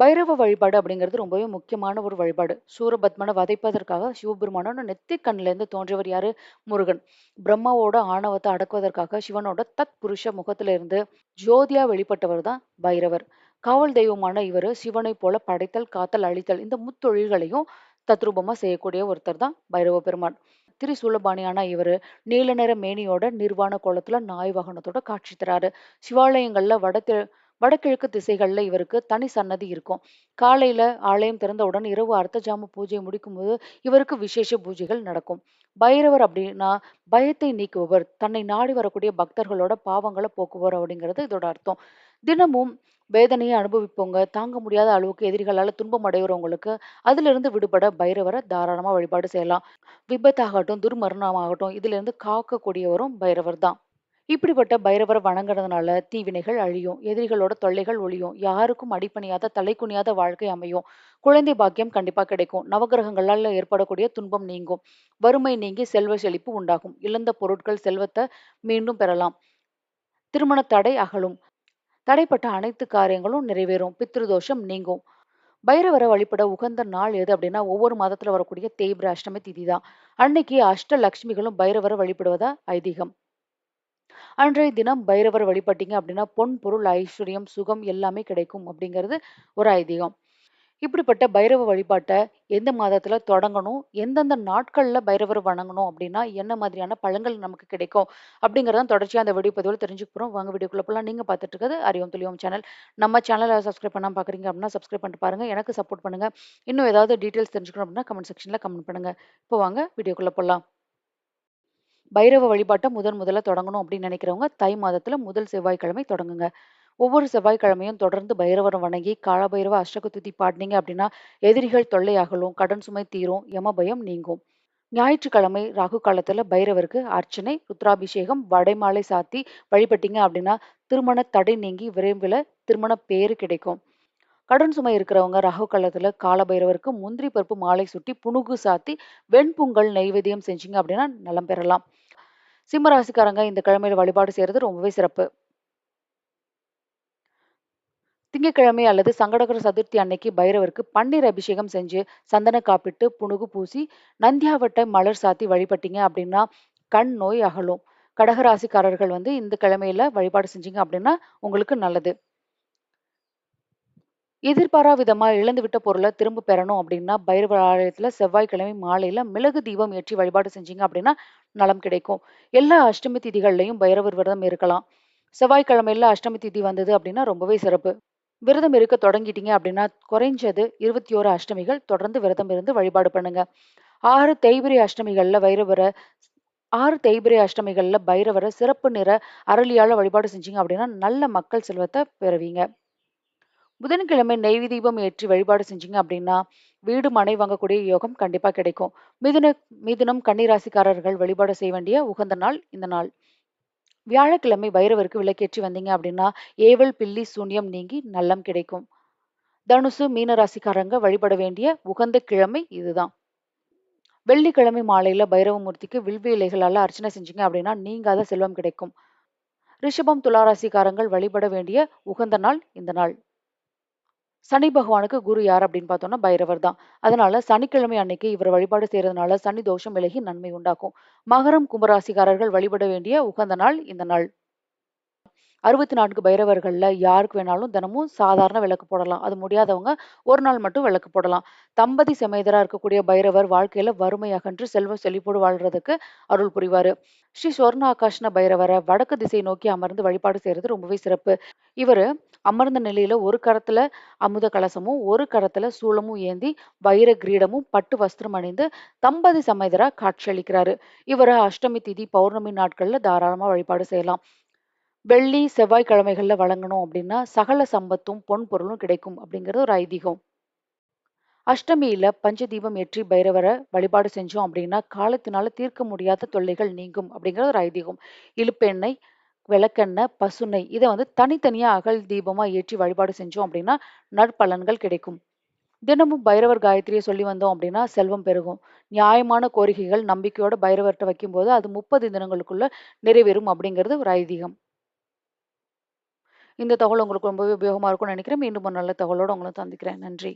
பைரவ வழிபாடு அப்படிங்கிறது ரொம்பவே முக்கியமான ஒரு வழிபாடு. சூரபத்மனை வதைப்பதற்காக சிவபெருமானோட நெத்தி கண்ணிலேருந்து தோன்றியவர் யாரு? முருகன். பிரம்மாவோட ஆணவத்தை அடக்குவதற்காக சிவனோட தத் புருஷ முகத்திலிருந்து ஜோதியா வெளிப்பட்டவர் தான் பைரவர். காவல் தெய்வமான இவரு சிவனைப் போல படைத்தல், காத்தல், அழித்தல் இந்த முத்தொழில்களையும் தத்ரூபமா செய்யக்கூடிய ஒருத்தர் தான் பைரவ பெருமான். திரிசூலபாணியான இவரு நீல நிற மேனியோட நிர்வாண கோலத்துல நாய் வாகனத்தோட காட்சி தராரு. சிவாலயங்கள்ல வடக்கு வடகிழக்கு திசைகளில் இவருக்கு தனி சன்னதி இருக்கும். காலையில ஆலயம் திறந்தவுடன் இரவு அர்த்தஜாம பூஜை முடிக்கும்போது இவருக்கு விசேஷ பூஜைகள் நடக்கும். பைரவர் அப்படின்னா பயத்தை நீக்குபவர். தன்னை நாடி வரக்கூடிய பக்தர்களோட பாவங்களை போக்குவர் அப்படிங்கிறது இதோட அர்த்தம். தினமும் வேதனையை அனுபவிப்பவங்க, தாங்க முடியாத அளவுக்கு எதிரிகளால் துன்பம் அடைகிறவங்களுக்கு அதிலிருந்து விடுபட பைரவரை தாராளமாக வழிபாடு செய்யலாம். விபத்தாகட்டும், துர்மரணமாகட்டும் இதிலிருந்து காக்கக்கூடியவரும் பைரவர் தான். இப்படிப்பட்ட பைரவர வணங்குறதுனால தீவினைகள் அழியும். எதிரிகளோட தொல்லைகள் ஒழியும். யாருக்கும் அடிப்பணியாத தலை குனியாத வாழ்க்கை அமையும். குழந்தை பாக்கியம் கண்டிப்பா கிடைக்கும். நவக்கிரகங்களால ஏற்படக்கூடிய துன்பம் நீங்கும். வறுமை நீங்கி செல்வ செழிப்பு உண்டாகும். இழந்த பொருட்கள், செல்வத்த மீண்டும் பெறலாம். திருமண தடை அகலும். தடைப்பட்ட அனைத்து காரியங்களும் நிறைவேறும். பித்ருதோஷம் நீங்கும். பைரவர வழிபட உகந்த நாள் எது அப்படின்னா, ஒவ்வொரு மாதத்துல வரக்கூடிய தேய்பிர அஷ்டமி திதி தான். அன்னைக்கு அஷ்ட லக்ஷ்மிகளும் பைரவர வழிபடுவதா ஐதீகம். அன்றைய தினம் பைரவர் வழிபட்டீங்க அப்படின்னா, பொன், பொருள், ஐஸ்வர்யம், சுகம் எல்லாமே கிடைக்கும் அப்படிங்கிறது ஒரு ஐதீகம். இப்படிப்பட்ட பைரவ வழிபாட்டை எந்த மாதத்துல தொடங்கணும்? எந்தெந்த நாட்கள்ல பைரவர் வணங்கணும் அப்படின்னா, என்ன மாதிரியான பழங்கள் நமக்கு கிடைக்கும்? அப்படிங்கிறத தொடர்ச்சியா அந்த வீடியோ பதிவுல தெரிஞ்சுக்க போகிறோம் வாங்க வீடியோக்குள்ள போலாம். நீங்க பார்த்துட்டு இருக்கிறது அறிவோம் துளியோம் சேனல். நம்ம சேனலை சப்ஸ்கிரைப் பண்ணாம பார்க்குறீங்க அப்படின்னா, சப்ஸ்கிரைப் பண்ணிட்டு பாருங்க. எனக்கு சப்போர்ட் பண்ணுங்க. இன்னும் ஏதாவது டீட்டெயில்ஸ் தெரிஞ்சுக்கணும் அப்படின்னா, கமெண்ட் செக்ஷன்ல கமெண்ட் பண்ணுங்க. இப்போ வாங்க வீடியோக்குள்ள போலாம். பைரவ வழிபாட்டை முதன் முதல்ல தொடங்கணும் அப்படின்னு நினைக்கிறவங்க, தை மாதத்துல முதல் செவ்வாய்க்கிழமை தொடங்குங்க. ஒவ்வொரு செவ்வாய்க்கிழமையும் தொடர்ந்து பைரவர் வணங்கி காலபைரவ அஷ்டக துதி அப்படின்னா, எதிரிகள் தொல்லை அகலும், கடன் சுமை தீரும், யம பயம் நீங்கும். ஞாயிற்றுக்கிழமை ராகு காலத்துல பைரவருக்கு அர்ச்சனை, ருத்ராபிஷேகம், வடைமாலை சாத்தி வழிபட்டீங்க அப்படின்னா, திருமண தடை நீங்கி விரைவில திருமண பேரு கிடைக்கும். கடன் சுமை இருக்கிறவங்க ரகு காலத்தில் காலபைரவருக்கு முந்திரி பருப்பு மாலை சுட்டி, புனுகு சாத்தி, வெண்பொங்கல் நெய்வேதியம் செஞ்சீங்க அப்படின்னா நலம் பெறலாம். சிம்ம ராசிக்காரங்க இந்த கிழமையில வழிபாடு செய்யறது ரொம்பவே சிறப்பு. திங்கட்கிழமை அல்லது சங்கடகர சதுர்த்தி அன்னைக்கு பைரவருக்கு பன்னீர் அபிஷேகம் செஞ்சு, சந்தன காப்பிட்டு, புனுகு பூசி, நந்தியாவட்டை மலர் சாத்தி வழிபட்டீங்க அப்படின்னா, கண் நோய் அகலும். கடக ராசிக்காரர்கள் வந்து இந்த கிழமையில வழிபாடு செஞ்சீங்க அப்படின்னா, உங்களுக்கு நல்லது. எதிர்பாரா விதமா இழந்துவிட்ட பொருளை திரும்ப பெறணும் அப்படின்னா, பைரவர் ஆலயத்துல செவ்வாய்க்கிழமை மாலையில மிளகு தீபம் ஏற்றி வழிபாடு செஞ்சீங்க அப்படின்னா, நலம் கிடைக்கும். எல்லா அஷ்டமி திதிகள்லையும் பைரவர் விரதம் இருக்கலாம். செவ்வாய்க்கிழமையில அஷ்டமி திதி வந்தது அப்படின்னா ரொம்பவே சிறப்பு. விரதம் இருக்க தொடங்கிட்டீங்க அப்படின்னா, குறைஞ்சது 21 அஷ்டமிகள் தொடர்ந்து விரதம் இருந்து வழிபாடு பண்ணுங்க. 6 தேய்பிறை அஷ்டமிகள்ல பைரவர 6 தேய்பிறை அஷ்டமிகள்ல பைரவரை சிறப்பு நிற அரளியால வழிபாடு செஞ்சீங்க அப்படின்னா, நல்ல மக்கள் செல்வத்தை பெறுவீங்க. புதன்கிழமை நெய் தீபம் ஏற்றி வழிபாடு செஞ்சீங்க அப்படின்னா, வீடு, மனை வாங்கக்கூடிய யோகம் கண்டிப்பா கிடைக்கும். மிதுன மிதுனம் கன்னிராசிக்காரர்கள் வழிபாடு செய்ய வேண்டிய உகந்த நாள் இந்த நாள். வியாழக்கிழமை பைரவருக்கு விளக்கேற்றி வந்தீங்க அப்படின்னா, ஏவல், பில்லி, சூன்யம் நீங்கி நல்லம் கிடைக்கும். தனுசு, மீன ராசிக்காரங்க வழிபட வேண்டிய உகந்த கிழமை இதுதான். வெள்ளிக்கிழமை மாலையில பைரவமூர்த்திக்கு வில்வி இலைகளால் அர்ச்சனை செஞ்சீங்க அப்படின்னா, நீங்காத செல்வம் கிடைக்கும். ரிஷபம், துளாராசிக்காரங்கள் வழிபட வேண்டிய உகந்த நாள் இந்த நாள். சனி பகவானுக்கு குரு யார் அப்படின்னு பார்த்தோம்னா பைரவர் தான். அதனால சனிக்கிழமை அன்னைக்கு இவர் வழிபாடு செய்யறதுனால சனி தோஷம் விலகி நன்மை உண்டாக்கும். மகரம், கும்பராசிக்காரர்கள் வழிபட வேண்டிய உகந்த நாள் இந்த நாள். 64 பைரவர்கள்ல யாருக்கு வேணாலும் தினமும் சாதாரண விளக்கு போடலாம். அது முடியாதவங்க ஒரு நாள் மட்டும் விளக்கு போடலாம். தம்பதி சமேதராக இருக்கக்கூடிய பைரவர் வாழ்க்கையில வறுமை அகன்று செல்வ செழிப்போடு வாழ்றதுக்கு அருள் புரிவாரு. ஸ்ரீ சொர்ண ஆகாஷ்ண பைரவரை வடக்கு திசை நோக்கி அமர்ந்து வழிபாடு செய்கிறது ரொம்பவே சிறப்பு. இவரு அமர்ந்த நிலையில ஒரு கரத்துல அமுத கலசமும், ஒரு கரத்துல சூளமும் ஏந்தி, வைர கிரீடமும், பட்டு வஸ்திரம் அணிந்து தம்பதி சமேதரா காட்சியளிக்கிறாரு. இவர அஷ்டமி திதி, பௌர்ணமி நாட்கள்ல தாராளமா வழிபாடு செய்யலாம். வெள்ளி, செவ்வாய்க்கிழமைகளில் வழங்கணும் அப்படின்னா, சகல சம்பத்தும், பொன் பொருளும் கிடைக்கும் அப்படிங்கிறது ஒரு ஐதீகம். அஷ்டமியில பஞ்ச தீபம் ஏற்றி பைரவரை வழிபாடு செஞ்சோம் அப்படின்னா, காலத்தினால தீர்க்க முடியாத தொல்லைகள் நீங்கும் அப்படிங்கிறது ஒரு ஐதீகம். இழுப்பெண்ணெய் விளக்கெண்ணெய், பசுனை இதை வந்து தனித்தனியாக அகல் தீபமா ஏற்றி வழிபாடு செஞ்சோம் அப்படின்னா, நற்பலன்கள் கிடைக்கும். தினமும் பைரவர் காயத்ரியை சொல்லி வந்தோம் அப்படின்னா, செல்வம் பெருகும். நியாயமான கோரிக்கைகள் நம்பிக்கையோட பைரவர்ட்ட வைக்கும்போது, அது 30 தினங்களுக்குள்ள நிறைவேறும் அப்படிங்கிறது ஒரு ஐதீகம். இந்த தகவல் உங்களுக்கு ரொம்பவே உபயோகமா இருக்கும்னு நினைக்கிறேன். மீண்டும் ஒரு நல்ல தகவலோட உங்களை சந்திக்கிறேன். நன்றி.